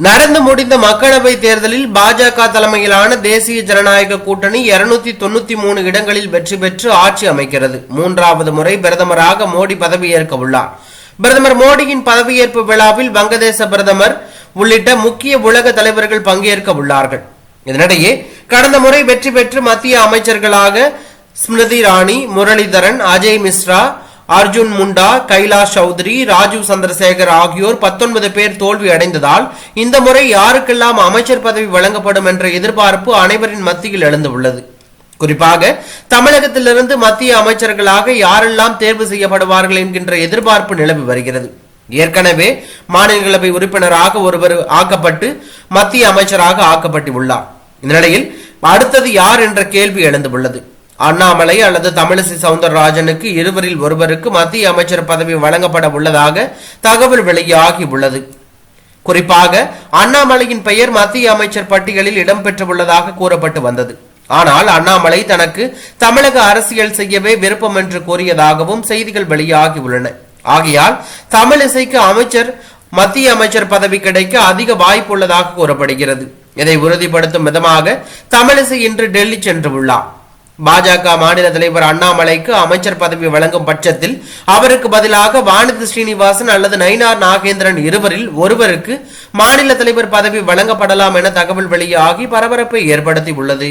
நடந்து முடிந்த மக்களவை தேர்தலில் பாஜக தலைமையிலான தேசிய ஜனநாயக கூட்டணி 293 தொண்ணூத்தி மூணு இடங்களில் வெற்றி பெற்று ஆட்சி அமைக்கிறது. மூன்றாவது முறை பிரதமராக மோடி பதவியேற்க உள்ளார். பிரதமர் மோடியின் பதவியேற்பு விழாவில் வங்கதேச பிரதமர் உள்ளிட்ட முக்கிய உலக தலைவர்கள் பங்கேற்க உள்ளார்கள். இதனிடையே கடந்த முறை வெற்றி பெற்று மத்திய அமைச்சர்களாக ஸ்மிருதி இராணி முரளிதரன் அஜய் மிஸ்ரா அர்ஜுன் முண்டா கைலாஷ் சௌத்ரி ராஜீவ் சந்திரசேகர் ஆகியோர் 19 பேர் தோல்வி அடைந்ததால் இந்த முறை யாருக்கெல்லாம் அமைச்சர் பதவி வழங்கப்படும் என்ற எதிர்பார்ப்பு அனைவரின் மத்தியில் எழுந்துள்ளது. குறிப்பாக தமிழகத்திலிருந்து மத்திய அமைச்சர்களாக யாரெல்லாம் தேர்வு செய்யப்படுவார்கள் என்கின்ற எதிர்பார்ப்பு நிலவி வருகிறது. ஏற்கனவே மாநிலங்களவை உறுப்பினராக ஒருவர் ஆக்கப்பட்டு மத்திய அமைச்சராக ஆக்கப்பட்டுள்ளார் இந்த நிலையில் அடுத்தது யார் என்ற கேள்வி எழுந்துள்ளது. அண்ணாமலை அல்லது தமிழிசை சவுந்தரராஜனுக்கு இருவரில் ஒருவருக்கு மத்திய அமைச்சர் பதவி வழங்கப்பட உள்ளதாக தகவல் வெளியாகி உள்ளது. குறிப்பாக அண்ணாமலையின் பெயர் மத்திய அமைச்சர் பட்டியலில் இடம்பெற்றுள்ளதாக கூறப்பட்டு வந்தது. ஆனால் அண்ணாமலை தனக்கு தமிழக அரசியல் செய்யவே விருப்பம் என்று கூறியதாகவும் செய்திகள் வெளியாகி உள்ளன. ஆகையால் தமிழிசைக்கு அமைச்சர் மத்திய அமைச்சர் பதவி கிடைக்க அதிக வாய்ப்பு உள்ளதாக கூறப்படுகிறது. இதை உறுதிப்படுத்தும் விதமாக தமிழிசை இன்று டெல்லி சென்றுள்ளார் பாஜக மாநில தலைவர் அண்ணாமலைக்கு அமைச்சர் பதவி வழங்கும் பட்சத்தில் அவருக்கு பதிலாக வானதி ஸ்ரீனிவாசன் அல்லது நயினார் நாகேந்திரன் இருவரில் ஒருவருக்கு மாநில தலைவர் பதவி வழங்கப்படலாம் என தகவல் வெளியாகி பரபரப்பை ஏற்படுத்தி உள்ளது